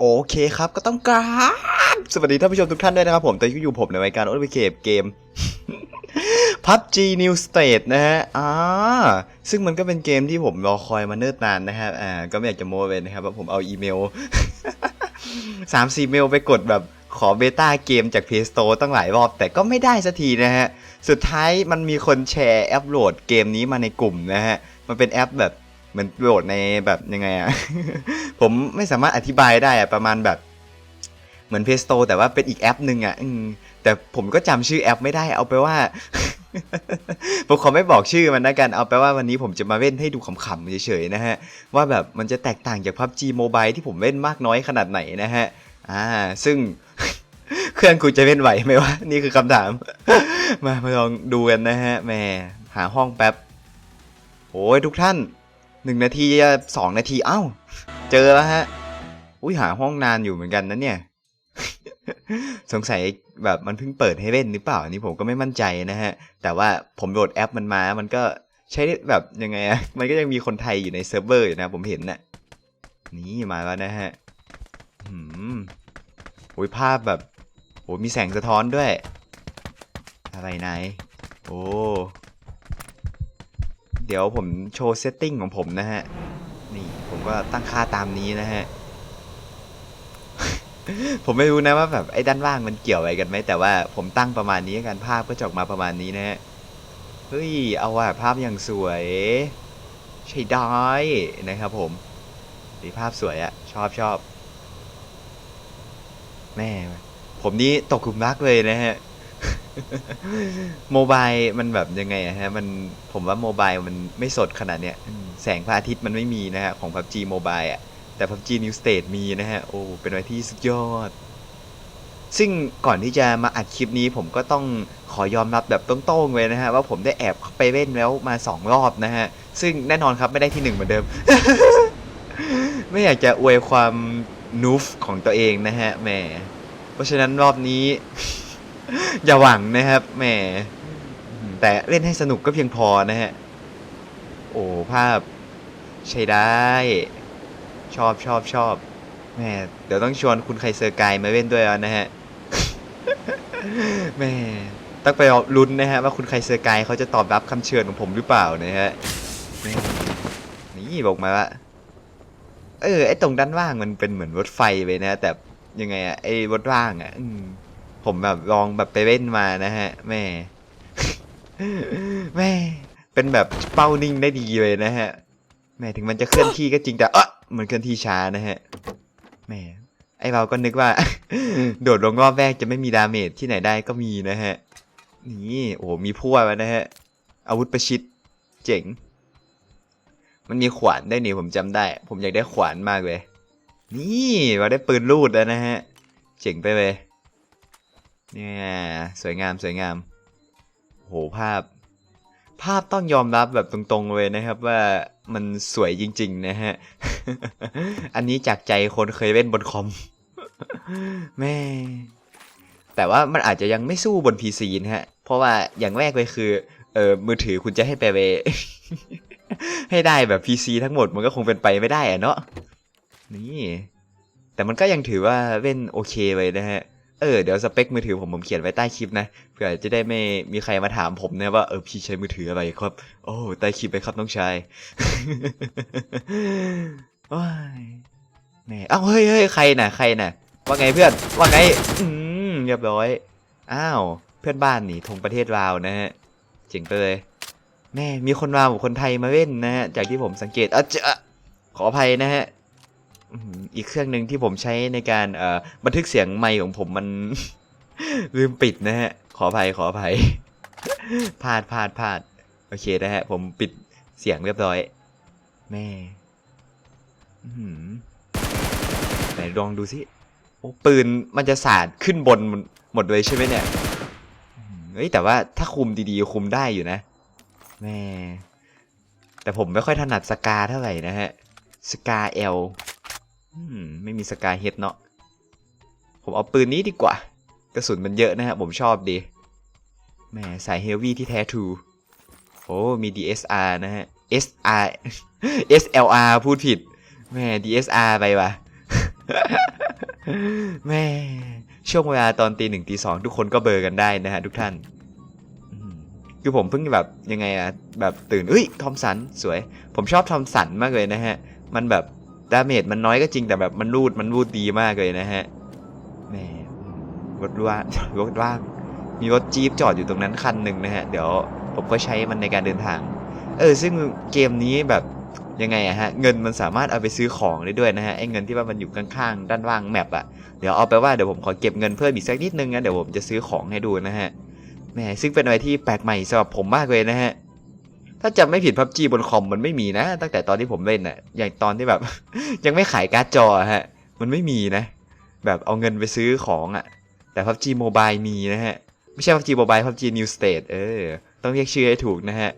โอเคครับก็ต้องกราบสวัสดีท่านผู้ชมทุกท่านด้วยนะครับผมตอนนี้ก็อยู่ผมในรายการโอลิเกมเกม PUBG New State นะฮะอ่าซึ่งมันก็เป็นเกมที่ผมรอคอยมาเนิ่นนานนะครับอ่าก็ไม่อยากจะโม้เลยนะครับว่าผมเอาอีเมลสามสี่เมลไปกดแบบขอเบต้าเกมจาก Play Store ตั้งหลายรอบ แต่ก็ไม่ได้สักทีนะฮะ สุดท้ายมันมีคนแชร์แอปโหลดเกมนี้มาในกลุ่มนะฮะ มันเป็นแอปแบบ เหมือนโหลดในแบบยังไงอะผมไม่สามารถอธิบายได้อะประมาณแบบเหมือน Play Store แต่ว่าเป็นอีกแอปหนึ่งอะอืมแต่ผมก็จำชื่อแอปไม่ได้เอาไปว่า ผมขอไม่บอกชื่อมันนะกันเอาไปว่าวันนี้ผมจะมาเล่นให้ดูขำๆเฉยๆนะฮะ ว่าแบบมันจะแตกต่างจาก PUBG Mobile ที่ผมเล่นมากน้อยขนาดไหนนะฮะ อ่า ซึ่งเครื่องกูจะเล่นไหวไหมวะ นี่คือคำถาม มามาลองดูกันนะฮะแหมหาห้องแป๊บโอ้ยทุกท่าน หนึ่งนาทีสองนาทีเอ้าเจอแล้วฮะ อุ้ยหาห้องนานอยู่เหมือนกันนะเนี่ย สงสัยแบบมันเพิ่งเปิดให้เล่นหรือเปล่าอันนี้ผมก็ไม่มั่นใจนะฮะ แต่ว่าผมโหลดแอปมันมา มันก็ใช้แบบยังไงอะมันก็ยังมีคนไทยอยู่ในเซิร์ฟเวอร์อยู่นะ ผมเห็นน่ะนี่มาแล้วนะฮะหืมโอ้ยภาพแบบโอ้มีแสงสะท้อนด้วย อะไรไหนโอ้ เดี๋ยวผมโชว์เซตติ้งของผมนะฮะ นี่ผมก็ตั้งค่าตามนี้นะฮะ ผมไม่รู้นะว่าแบบไอ้ด้านล่างมันเกี่ยวอะไรกันไหมแต่ว่าผมตั้งประมาณนี้กันภาพก็จะออกมาประมาณนี้นะฮะ เฮ้ย เอาว่ะภาพอย่างสวย ใช่ได้นะครับผมดีภาพสวยอะชอบชอบแม่ผมนี่ตกกลุ่มรักเลยนะฮะ โมบายมันแบบยังไงอะฮะ มันผมว่าโมบายมันไม่สดขนาดเนี้ย แสงพระอาทิตย์มันไม่มีนะฮะ ของ PUBG Mobile อะแต่ PUBG New State มีนะฮะ โอ้ เป็นอะไรที่สุดยอด ซึ่งก่อนที่จะมาอัดคลิปนี้ผมก็ต้องขอยอมรับแบบตรงๆเลยนะฮะ ว่าผมได้แอบไปเล่นแล้วมาสองรอบนะฮะ ซึ่งแน่นอนครับไม่ได้ที่หนึ่งเหมือนเดิม ไม่อยากจะอวยความนูฟของตัวเองนะฮะแหมเพราะฉะนั้นรอบนี้ อย่าหวังนะครับแหมแต่เล่นให้สนุกก็เพียงพอนะฮะ โอ้ภาพใช้ได้ ชอบชอบชอบแหมเดี๋ยวต้องชวนคุณไคเซอร์ไกายมาเล่นด้วยแล้วนะฮะแหมต้องไปลุ้นนะฮะว่าคุณไคเซอร์ไกายเขาจะตอบรับคำเชิญของผมหรือเปล่านะฮะนี่บอกมาว่าเออไอตรงด้านล่างมันเป็นเหมือนรถไฟไปนะ แต่ยังไงอะไอรถล่างอะอืม ผมแบบลองแบบไปเล่นมานะฮะแม่แม่ เป็นแบบเป้านิ่งได้ดีเลยนะฮะ แม่ถึงมันจะเคลื่อนที่ก็จริงแต่เออมันเคลื่อนที่ช้านะฮะ แม่ไอเราก็นึกว่า โดดลงรอบแรกจะไม่มีดาเมจที่ไหนได้ก็มีนะฮะ นี่ โอ้มีพั่วแล้วนะฮะ อาวุธประชิด เจ๋ง มันมีขวานได้นี่ผมจำได้ ผมอยากได้ขวานมากเลย นี่เราได้ปืนลูดแล้วนะฮะ เจ๋งไปเลย เนี่ยสวยงามสวยงามโหภาพ ภาพต้องยอมรับแบบตรงๆเลยนะครับว่ามันสวยจริง ๆ นะฮะ อันนี้จากใจคนเคยเล่นบนคอมแม่ แต่ว่ามันอาจจะยังไม่สู้บน PC นะฮะ เพราะว่าอย่างแรกเลยคือ เออมือถือคุณจะให้ไปเว ให้ได้แบบ PC ทั้งหมดมันก็คงเป็นไปไม่ได้อะเนาะนี่ แต่มันก็ยังถือว่าเล่นโอเคเลยนะฮะ เออเดี๋ยวสเปคมือถือผมผมเขียนไว้ใต้คลิปนะเผื่อจะได้ไม่มีใครมาถามผมนะว่าเออพี่ใช้มือถืออะไรครับ โอ้ใต้คลิปไปครับน้องชายว้ายแหมเอ้าเฮ้ยเฮ้ยใครน่ะใครน่ะ ว่าไงเพื่อนว่าไงอืมเรียบร้อยอ้าวเพื่อนบ้านนี่ทงประเทศลาวนะฮะเจ๋งไปเลยแม่มีคนลาวกับคนไทยมาเล่นนะฮะจากที่ผมสังเกตอะจะขออภัยนะฮะ อีกเครื่องหนึ่งที่ผมใช้ในการเอ่อบันทึกเสียงไมค์ของผมมัน ลืมปิดนะฮะ ขออภัยขออภัยพลาดพลาดพลาดโอเคนะฮะ ผมปิดเสียงเรียบร้อย แม่ไหนลองดูสิโอ้ปืนมันจะสาดขึ้นบนหมดเลยใช่ไหมเนี่ยเฮ้ยแต่ว่าถ้าคุมดีๆคุมได้อยู่นะ แม่ แต่ผมไม่ค่อยถนัดสกาเท่าไหร่นะฮะ สกาเอล ไม่มีสกายเฮดเนาะ ผมเอาปืนนี้ดีกว่า กระสุนมันเยอะนะฮะผมชอบดี แหมสายเฮฟวี่ที่แท้ทู โอ้ มี DSR นะฮะ SR SLR พูดผิดแหม DSR ไปว่ะ แม่ช่วงเวลาตอนตีหนึ่งตีสองทุกคนก็เบอร์กันได้นะฮะทุกท่าน คือผมเพิ่งแบบยังไงอะแบบตื่นเอ้ยทอมสันสวย ผมชอบทอมสันมากเลยนะฮะ มันแบบ ดาเมจมันน้อยก็จริงแต่แบบมันรูดมันรูดดีมากเลยนะฮะแหม่รถว่างรถว่างมีรถจี๊ปจอดอยู่ตรงนั้นคันหนึ่งนะฮะ เดี๋ยวผมก็ใช้มันในการเดินทาง เออ ซึ่งเกมนี้แบบยังไงอะฮะ เงินมันสามารถเอาไปซื้อของได้ด้วยนะฮะไอ้เงินที่ว่ามันอยู่ข้างๆด้านล่างแมปอะเดี๋ยวเอาไปว่าเดี๋ยวผมขอเก็บเงินเพิ่มอีกสักนิดนึงนะเดี๋ยวผมจะซื้อของให้ดูนะฮะแหมซึ่งเป็นอะไรที่แปลกใหม่สำหรับผมมากเลยนะฮะ ถ้าจำไม่ผิดพับจีบนคอมมันไม่มีนะ ตั้งแต่ตอนที่ผมเล่นอะอย่างตอนที่แบบ ยังไม่ขายการ์ดจอฮะ มันไม่มีนะ แบบเอาเงินไปซื้อของอะแต่พับจีโมบายมีนะฮะ ไม่ใช่พับจีโมบายพับจีนิวสเตทเออ ต้องเรียกชื่อให้ถูกนะฮะ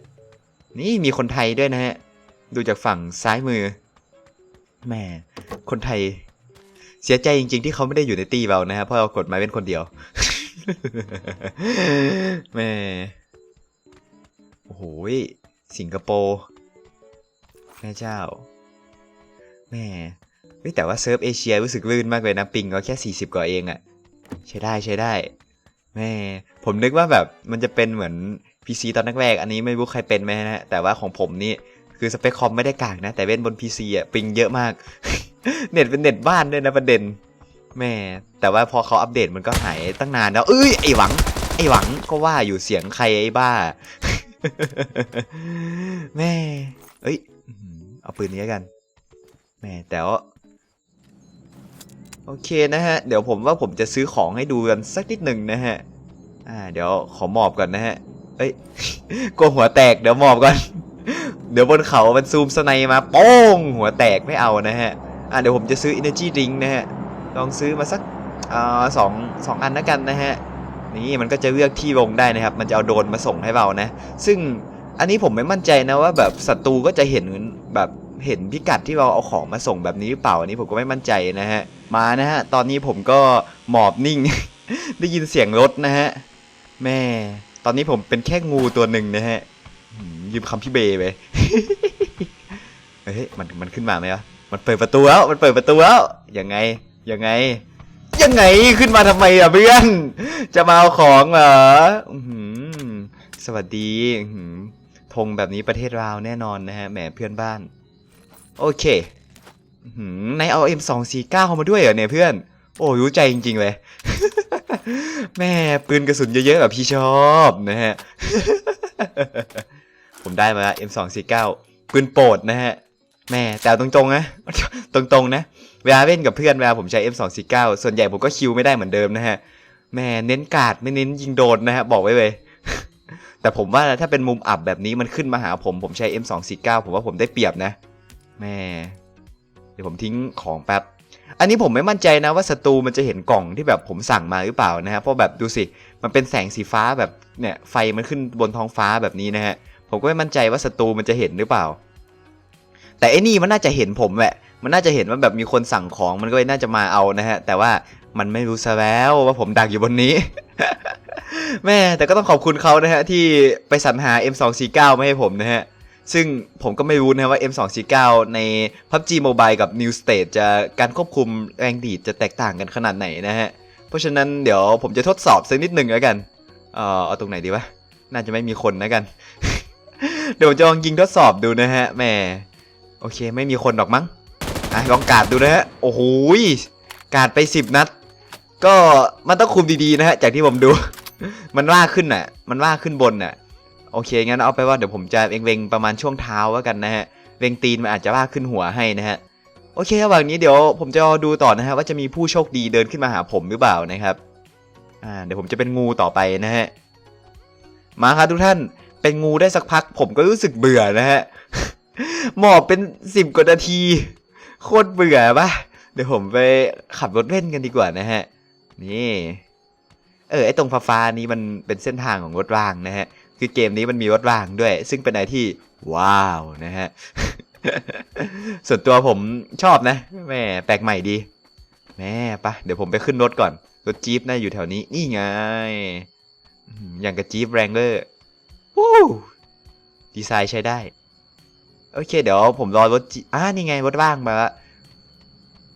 นี่มีคนไทยด้วยนะฮะ ดูจากฝั่งซ้ายมือ แหม่คนไทย เสียใจจริง ๆ ที่เขาไม่ได้อยู่ในตีเรานะฮะ เพราะเรากดมาเป็นคนเดียว แม่โอ้โห สิงคโปร์แม่เจ้าแม่แต่ว่าเซิร์ฟเอเชียรู้สึกลื่นมากเลยนะปิงก็แค่ 40 กว่าเองอะใช้ได้ใช้ได้แม่ผมนึกว่าแบบมันจะเป็นเหมือน PC ตอนแรกๆอันนี้ไม่รู้ใครเป็นไหมนะแต่ว่าของผมนี่คือสเปคคอมไม่ได้กากนะ แต่เล่นบน PC อะปิงเยอะมาก เน็ตเป็นเน็ตบ้านด้วยนะประเด็น แม่ แต่ว่าพอเขาอัปเดตมันก็หายตั้งนานแล้ว เอ้ยไอหวัง ไอหวังก็ว่าอยู่เสียงใครไอบ้า แม่เอ้ย เอาปืนนี้กัน แม่แต่ว่าโอเคนะฮะ เดี๋ยวผมว่าผมจะซื้อของให้ดูกันสักนิดหนึ่งนะฮะ อ่า เดี๋ยวขอหมอบก่อนนะฮะ เอ้ยกลัวหัวแตกเดี๋ยวหมอบก่อน เดี๋ยวบนเขามันซูมสไนมาโป้งหัวแตกไม่เอานะฮะ อ่าเดี๋ยวผมจะซื้อ Energy Drink นะฮะ ลองซื้อมาสักอ่าสองสองอันแล้วกันนะฮะ นี่มันก็จะเลือกที่ลงได้นะครับ มันจะเอาโดรนมาส่งให้เรานะ ซึ่งอันนี้ผมไม่มั่นใจนะว่าแบบศัตรูก็จะเห็นแบบเห็นพิกัดที่เราเอาของมาส่งแบบนี้หรือเปล่าอันนี้ผมก็ไม่มั่นใจนะฮะ มานะฮะ ตอนนี้ผมก็หมอบนิ่ง ได้ยินเสียงรถนะฮะ แม่ ตอนนี้ผมเป็นแค่งูตัวหนึ่งนะฮะยืมคำพี่เบย์ไปเฮ้ยมันมันขึ้นมาไหมวะมันเปิดประตูแล้ว มันเปิดประตูแล้วยังไงยังไง ยังไงขึ้นมาทำไมอะเพื่อน จะมาเอาของเหรอสวัสดีธงแบบนี้ประเทศลาวแน่นอนนะฮะแหมเพื่อนบ้าน โอเคอื้อหือในเอา M249 เข้ามาด้วยเหรอเนี่ยเพื่อน โอ้รู้ใจจริง ๆ เลย แม่ปืนกระสุนเยอะๆแบบพี่ชอบนะฮะ ผมได้มาแล้ว M249 ปืนโปรดนะฮะ แม่แต่ตรงๆนะ ตรงๆนะ เวลาเล่นกับเพื่อนเวลาผมใช้ M249 ส่วนใหญ่ผมก็คิวไม่ได้เหมือนเดิมนะฮะแม่เน้นกาดไม่เน้นยิงโดนนะฮะบอกไว้เลยแต่ผมว่าถ้าเป็นมุมอับแบบนี้มันขึ้นมาหาผมผมใช้ M249 ผมว่าผมได้เปรียบนะแม่เดี๋ยวผมทิ้งของแป๊บ อันนี้ผมไม่มั่นใจนะว่าศัตรูมันจะเห็นกล่องที่แบบผมสั่งมาหรือเปล่านะฮะเพราะแบบดูสิมันเป็นแสงสีฟ้าแบบเนี่ยไฟมันขึ้นบนท้องฟ้าแบบนี้นะฮะผมก็ไม่มั่นใจว่าศัตรูมันจะเห็นหรือเปล่า แต่ไอ้นี่มันน่าจะเห็นผมแหละ มันน่าจะเห็นว่าแบบมีคนสั่งของมันก็เลยน่าจะมาเอานะฮะ แต่ว่ามันไม่รู้ซะแล้วว่าผมดักอยู่บนนี้ แม่แต่ก็ต้องขอบคุณเขานะฮะ ที่ไปสรรหา M249 มาให้ผมนะฮะ ซึ่งผมก็ไม่รู้นะว่า M249 ใน PUBG Mobile กับ New State จะการควบคุมแรงดีดจะแตกต่างกันขนาดไหนนะฮะ เพราะฉะนั้นเดี๋ยวผมจะทดสอบสักนิดหนึ่งแล้วกันเอ่อเอาตรงไหนดีวะ น่าจะไม่มีคนนะกัน เดี๋ยวจะลองยิงทดสอบดูนะฮะแหมโอเค ไม่มีคนหรอกมั้ง อะลองกาดดูนะฮะ โอ้โหกาดไปสิบนัด ก็มันต้องคุมดีๆนะฮะ จากที่ผมดู มันว่าขึ้นน่ะ มันว่าขึ้นบนน่ะ โอเค งั้นเอาไปว่าเดี๋ยวผมจะเวงๆประมาณช่วงเท้าแล้วกันนะฮะเวงตีนมันอาจจะว่าขึ้นหัวให้นะฮะ โอเคระหว่างนี้เดี๋ยวผมจะดูต่อนะฮะว่าจะมีผู้โชคดีเดินขึ้นมาหาผมหรือเปล่านะครับ อ่า เดี๋ยวผมจะเป็นงูต่อไปนะฮะ มาครับทุกท่าน เป็นงูได้สักพัก ผมก็รู้สึกเบื่อนะฮะ หมอบเป็นสิบกว่านาที โคตรเบื่อปะเดี๋ยวผมไปขับรถเล่นกันดีกว่านะฮะ นี่ เออไอตรงฟ้าฟ้าๆนี้มันเป็นเส้นทางของรถรางนะฮะ คือเกมนี้มันมีรถรางด้วย ซึ่งเป็นอะไรที่ว้าวนะฮะ ส่วนตัวผมชอบนะแม่แปลกใหม่ดี แม่ปะเดี๋ยวผมไปขึ้นรถก่อน รถจี๊ปน่าอยู่แถวนี้ นี่ไงอืมอย่างกับจี๊ปแรงเลอร์วู้ดีไซน์ใช้ได้ โอเค เดี๋ยวผมรอรถจีอ่านี่ไงรถว่างมาละ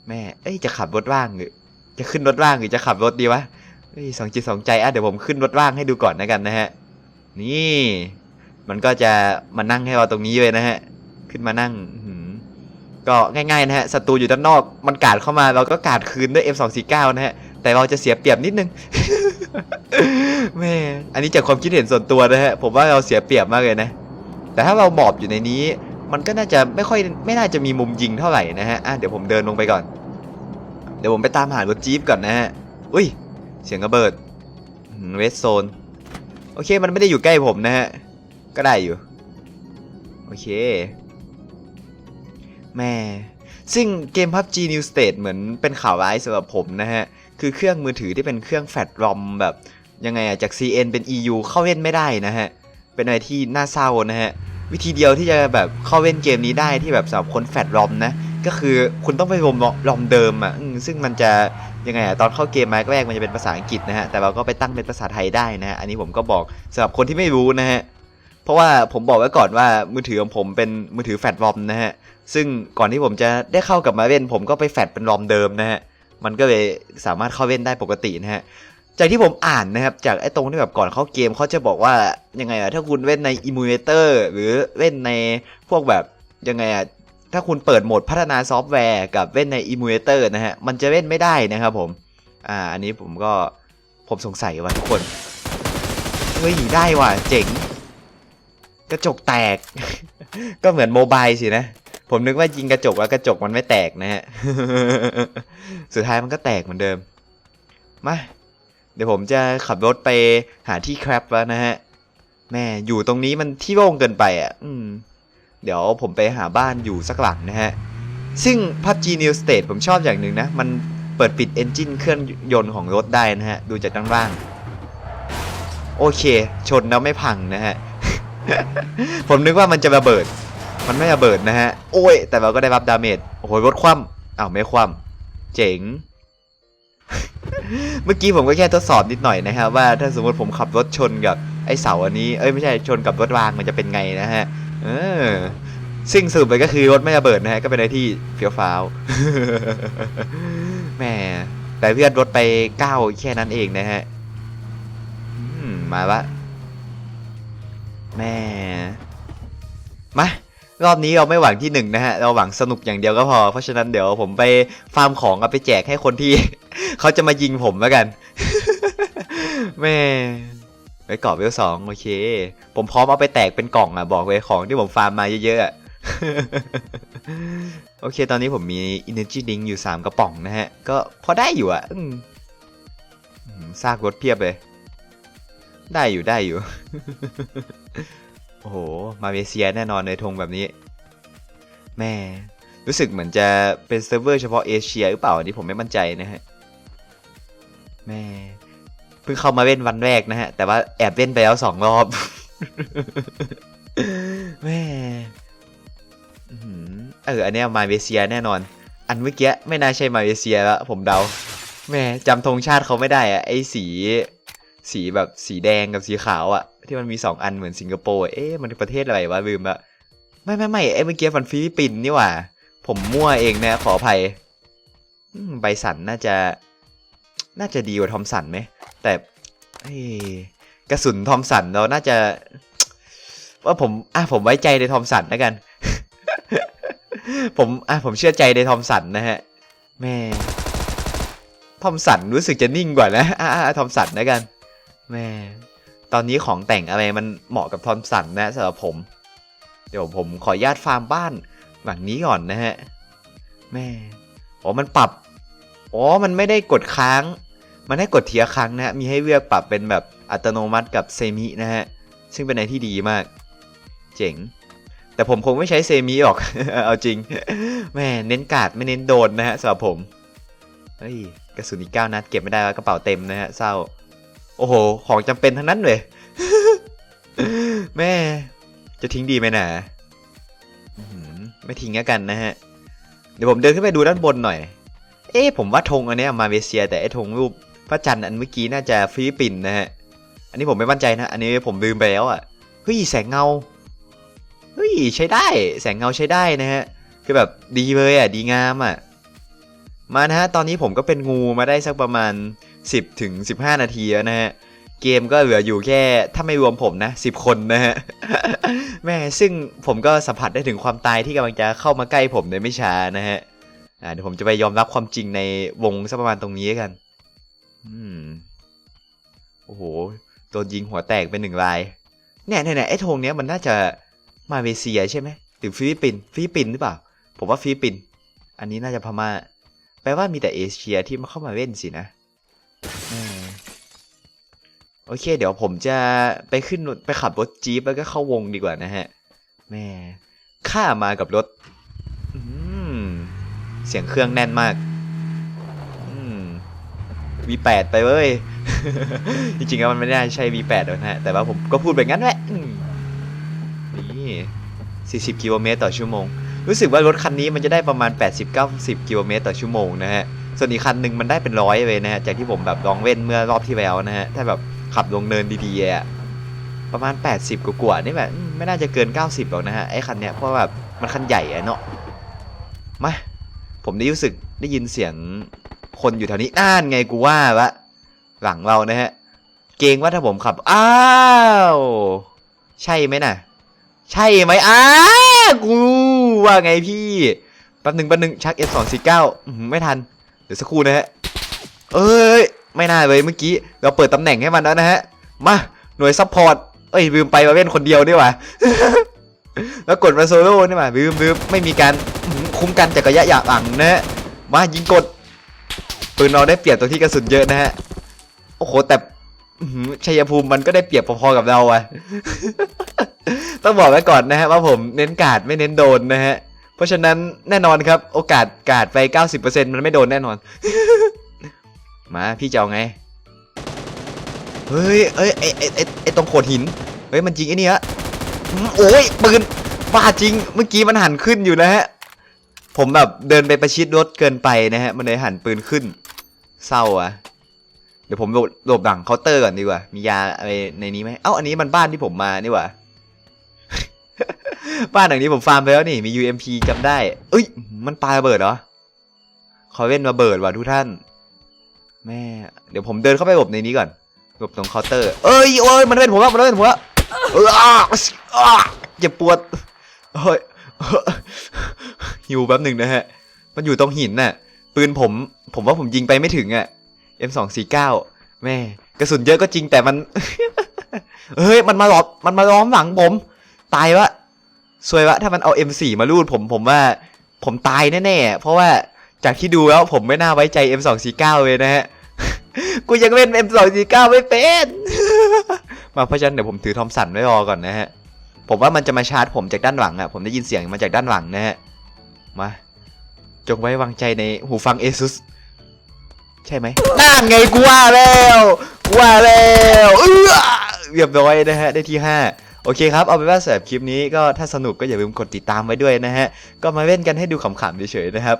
แม่เอ้ยจะขับรถว่างหรือจะขึ้นรถว่างหรือจะขับรถดีวะเฮ้ยสองจิตสองใจอะเดี๋ยวผมขึ้นรถว่างให้ดูก่อนนะกันนะฮะ นี่ มันก็จะมานั่งให้เราตรงนี้เลยนะฮะ ขึ้นมานั่งก็ง่ายๆนะฮะศัตรูอยู่ด้านนอก มันกาดเข้ามาเราก็กาดคืนด้วย M249 นะฮะ แต่เราจะเสียเปรียบนิดนึงแม่อันนี้จากความคิดเห็นส่วนตัวนะฮะ ผมว่าเราเสียเปรียบมากเลยนะ แต่ถ้าเราหมอบอยู่ในนี้ มันก็น่าจะไม่ค่อยไม่น่าจะมีมุมยิงเท่าไหร่นะฮะอะเดี๋ยวผมเดินลงไปก่อน เดี๋ยวผมไปตามหารถจี๊ปก่อนนะฮะอุ้ย เสียงระเบิดเวสโซนโอเคมันไม่ได้อยู่ใกล้ผมนะฮะก็ได้อยู่โอเคแม่ซึ่งเกม PUBG New State เหมือนเป็นข่าวร้ายสำหรับผมนะฮะ คือเครื่องมือถือที่เป็นเครื่องแฟลชรอมแบบ ยังไงอะจาก CN เป็น EU เข้าเล่นไม่ได้นะฮะ เป็นอะไรที่น่าเศร้านะฮะ วิธีเดียวที่จะแบบเข้าเล่นเกมนี้ได้ที่แบบสำหรับคนแฟลชรอมนะ ก็คือคุณต้องไปรวมรอมเดิมอะซึ่งมันจะยังไงอะตอนเข้าเกมมาแรกมันจะเป็นภาษาอังกฤษนะฮะแต่เราก็ไปตั้งเป็นภาษาไทยได้นะฮะอันนี้ผมก็บอกสำหรับคนที่ไม่รู้นะฮะเพราะว่าผมบอกไว้ก่อนว่ามือถือของผมเป็นมือถือแฟลชรอมนะฮะซึ่งก่อนที่ผมจะได้เข้ากับมาเล่น ผมก็ไปแฟลชเป็นรอมเดิมนะฮะมันก็เลยสามารถเข้าเล่นได้ปกตินะฮะ จากที่ผมอ่านนะครับ จากไอ้ตรงที่แบบก่อนเข้าเกมเขาจะบอกว่ายังไงอะถ้าคุณเล่นในอิมูเลเตอร์หรือเล่นในพวกแบบยังไงอะถ้าคุณเปิดโหมดพัฒนาซอฟต์แวร์กับเล่นในอิมูเลเตอร์นะฮะ มันจะเล่นไม่ได้นะครับผม อ่า อันนี้ผมก็ผมสงสัยว่าทุกคนเฮ้ยได้ว่ะเจ๋ง กระจกแตก ก็เหมือนโมบายสินะ ผมนึกว่ายิงกระจกแล้วกระจกมันไม่แตกนะฮะ สุดท้ายมันก็แตกเหมือนเดิม มา ดี๋ยวผมจะขับรถไปหาที่แครปแล้วนะฮะ แม่อยู่ตรงนี้มันที่โล่งเกินไปอะ อืม เดี๋ยวผมไปหาบ้านอยู่สักหลังนะฮะ ซึ่ง PUBG New State ผมชอบอย่างหนึ่งนะ มันเปิดปิดเอนจินเครื่องยนต์ของรถได้นะฮะ ดูจากด้านล่าง โอเค ชนแล้วไม่พังนะฮะ ผมนึกว่ามันจะระเบิด มันไม่ระเบิดนะฮะ โอ้ย แต่เราก็ได้รับดาเมจ โอ้โหรถคว่ำอ้าวไม่คว่ำเจ๋ง เมื่อกี้ผมก็แค่ทดสอบนิดหน่อยนะครับว่าถ้าสมมติผมขับรถชนกับไอ้เสาอันนี้เอ้ยไม่ใช่ชนกับรถรางมันจะเป็นไงนะฮะเออซึ่งสรุปไปก็คือรถไม่ระเบิดนะฮะก็เป็นอะไรที่เฟี้ยวฟ้าวแม่แต่เพื่อนรถไปเก้าแค่นั้นเองนะฮะมมาละแม่มา รอบนี้เราไม่หวังที่หนึ่งนะฮะ เราหวังสนุกอย่างเดียวก็พอ เพราะฉะนั้นเดี๋ยวผมไปฟาร์มของเอาไปแจกให้คนที่ เขาจะมายิงผมแล้วกัน แม่ไปเกาะเวลสองโอเค ผมพร้อมเอาไปแตกเป็นกล่องอะ บอกเลยของที่ผมฟาร์มมาเยอะๆโอเค ตอนนี้ผมมี Energy Drink อยู่ 3 กระป๋องนะฮะ ก็พอได้อยู่อะซากรถเพียบเลย ได้อยู่ได้อยู่ โอ้โห มาเลเซียแน่นอนในธงแบบนี้ แม่รู้สึกเหมือนจะเป็นเซิร์ฟเวอร์เฉพาะเอเชียหรือเปล่าอันนี้ผมไม่มั่นใจนะฮะ แม่เพิ่งเข้ามาเล่นวันแรกนะฮะ แต่ว่าแอบเล่นไปแล้วสองรอบ แม่อื้อหือเออ อันเนี้ยมาเลเซียแน่นอน อันเมื่อกี้ไม่น่าใช่มาเลเซียแล้วผมเดา แม่จำธงชาติเขาไม่ได้อะไอ้สี สีแบบสีแดงกับสีขาวอะ ที่มันมีสองอันเหมือนสิงคโปร์เอ๊ะมันประเทศอะไรวะลืมละไม่ไม่ไม่ไอ้เมื่อกี้มันฟิลิปปินส์นี่หว่า ผมมั่วเองนะขออภัยอืมไบสันน่าจะ น่าจะดีกว่าทอมสันไหมแต่เฮ้กระสุนทอมสันเราน่าจะ ว่าผมอะผมไว้ใจในทอมสันแล้วกัน ผมอะผมเชื่อใจในทอมสันนะฮะ แม่ทอมสันรู้สึกจะนิ่งกว่านะอะทอมสันแล้วกัน แม่ ตอนนี้ของแต่งอะไรมันเหมาะกับทอมสันนะสำหรับผม เดี๋ยวผมขออนุญาตฟาร์มบ้านหลังนี้ก่อนนะฮะแม่อ๋อมันปรับอ๋อมันไม่ได้กดค้าง มันให้กดเทีละครั้งนะมีให้เลือกปรับเป็นแบบอัตโนมัติกับเซมินะฮะซึ่งเป็นอะไรที่ดีมาก เจ๋ง แต่ผมคงไม่ใช้เซมิหรอก เอาจริง แม่เน้นการ์ดไม่เน้นโดนนะฮะสำหรับผมเฮ้ยกระสุนอีกเก้านัดเก็บไม่ได้แล้วกระเป๋าเต็มนะฮะเศร้า โอ้โห ของจำเป็นทั้งนั้นเลยแม่ จะทิ้งดีไหมนะไม่ทิ้งกันนะฮะ เดี๋ยวผมเดินขึ้นไปดูด้านบนหน่อย เอ๊ะผมว่าธงอันนี้มาเลเซีย แต่ไอ้ธงรูปพระจันทร์อันเมื่อกี้น่าจะฟิลิปปินส์นะฮะ อันนี้ผมไม่มั่นใจนะ อันนี้ผมลืมไปแล้วอะ เฮ้ยแสงเงา เฮ้ยใช้ได้ แสงเงาใช้ได้นะฮะ คือแบบดีเลยอะ ดีงามอะ มานะฮะ ตอนนี้ผมก็เป็นงูมาได้สักประมาณ 10ถึง15 นาทีแล้วนะฮะ เกมก็เหลืออยู่แค่ถ้าไม่รวมผมนะ 10 คนนะฮะ แม่ซึ่งผมก็สัมผัสได้ถึงความตายที่กำลังจะเข้ามาใกล้ผมในไม่ช้านะฮะอ่าเดี๋ยวผมจะไปยอมรับความจริงในวงสักประมาณตรงนี้กัน อืม โอ้โห โดนยิงหัวแตกเป็นหนึ่งราย เนี่ยเนี่ยเนี่ยไอ้ธงเนี้ยมันน่าจะมาเลเซียใช่ไหมหรือฟิลิปปินส์ฟิลิปปินส์หรือเปล่า ผมว่าฟิลิปปินส์อันนี้น่าจะพม่า แปลว่ามีแต่เอเชียที่มาเข้ามาเล่นสินะ โอเค เดี๋ยวผมจะไปขึ้นรถไปขับรถจี๊ปแล้วก็เข้าวงดีกว่านะฮะ แม่ข้ามากับรถเสียงเครื่องแน่นมากอืม V8 ไปเว้ย จริงๆแล้วมันไม่ได้ใช่ V8 หรอกนะฮะ แต่ว่าผมก็พูดแบบนั้นแหละนี่40 กิโลเมตรต่อชั่วโมง รู้สึกว่ารถคันนี้มันจะได้ประมาณ 80-90 กิโลเมตรต่อชั่วโมงนะฮะ ส่วนอีกคันหนึ่งมันได้เป็นร้อยเลยนะฮะ จากที่ผมแบบลองเว้นเมื่อรอบที่แล้วนะฮะ ถ้าแบบขับลงเนินดีๆอะประมาณ 80 กว่าๆนี่แบบไม่น่าจะเกิน 90หรอกนะฮะ ไอ้คันเนี้ยเพราะแบบมันคันใหญ่อะเนาะมาผมได้รู้สึกได้ยินเสียงคนอยู่แถวนี้น่านไงกูว่าละหลังเรานะฮะ เกรงว่าถ้าผมขับ อ้าว ใช่ไหมน่ะ ใช่ไหมอ้ากูว่าไงพี่แป๊บหนึ่งแป๊บหนึ่งชัก F249 อื้อหือไม่ทัน ดี๋ยวสักครู่นะฮะ เอ้ย ไม่น่าเลยเมื่อกี้ เราเปิดตำแหน่งให้มันแล้วนะฮะ มา หน่วยซัพพอร์ต เอ้ยลืมไปมาเล่นคนเดียวดีกว่า แล้วกดมาโซโล่นี่มาลืมลืมไม่มีการคุ้มกันจากระยะหลังนะฮะ มายิงกด ปืนเราได้เปรียบตรงที่กระสุนเยอะนะฮะ โอ้โหแต่หือชัยภูมิมันก็ได้เปรียบพอๆกับเราอะต้องบอกไว้ก่อนนะฮะว่าผมเน้นการ์ดไม่เน้นโดนนะฮะ เพราะฉะนั้นแน่นอนครับ โอกาสการ์ดไป 90%มันไม่โดนแน่นอน มาพี่จะเอาไง เฮ้ยเอ้ยไอไอไอ้ไอตรงโขดหิน เฮ้ยมันจริงไอ้นี่ฮะโอ้ยปืนบ้าจริง เมื่อกี้มันหันขึ้นอยู่นะฮะ ผมแบบเดินไปประชิดรถเกินไปนะฮะ มันเลยหันปืนขึ้น เศร้าอะ เดี๋ยวผมหลบหลบหลังเคาน์เตอร์ก่อนดีกว่า มียาอะไรในนี้ไหมเอ้าอันนี้มันบ้านที่ผมมานี่หว่า บ้านหลังนี้ผมฟาร์มไปแล้วนี่มี UMP จำได้ เอ้ย มันปลาระเบิดเหรอขอเว้นระเบิดว่ะทุกท่าน แม่ เดี๋ยวผมเดินเข้าไปหลบในนี้ก่อนหลบตรงเคาน์เตอร์ เอ้ยโอ้ยมันเป็นผมแล้วมันเป็นผมแล้วเอออ้าอ้าเจ็บปวดเฮ้ยหิวแป๊บหนึ่งนะฮะ มันอยู่ตรงหินน่ะ ปืนผม ผมว่าผมยิงไปไม่ถึงอะ M249 แม่ กระสุนเยอะก็จริงแต่มัน เฮ้ย มันมาหลอบมันมาล้อมหลังผม ตายวะสวยวะถ้ามันเอา M4 มาลูดผมผมว่า ผมตายแน่ๆเพราะว่าจากที่ดูแล้วผมไม่น่าไว้ใจ M249 เลยนะฮะกูยังเล่น M249 ไม่เป็น มาเพราะฉะนั้นเดี๋ยวผมถือทอมสันไว้รอก่อนนะฮะ ผมว่ามันจะมาชาร์จผมจากด้านหลังอะผมได้ยินเสียงมาจากด้านหลังนะฮะ มา จงไว้วางใจในหูฟัง ASUS ใช่ไหมนั่นไงกูว่าแล้วกูว่าแล้วเรียบร้อยนะฮะได้ที่5 โอเคครับ เอาเป็นว่าสำหรับคลิปนี้ก็ถ้าสนุกก็อย่าลืมกดติดตามไว้ด้วยนะฮะ ก็มาเล่นกันให้ดูขำๆเฉยๆนะครับ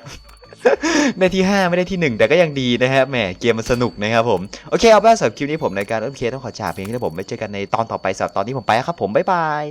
ได้ที่ 5 ไม่ได้ที่ 1 แต่ก็ยังดีนะฮะแหมเกมมันสนุกนะครับผม โอเคเอาเป็นว่าสำหรับคลิปนี้ผมในการโอเคต้องขอจากเพียงแค่นี้ผมไว้เจอกันในตอนต่อไปสำหรับตอนนี้ผมไปแล้วครับผมบ๊ายบาย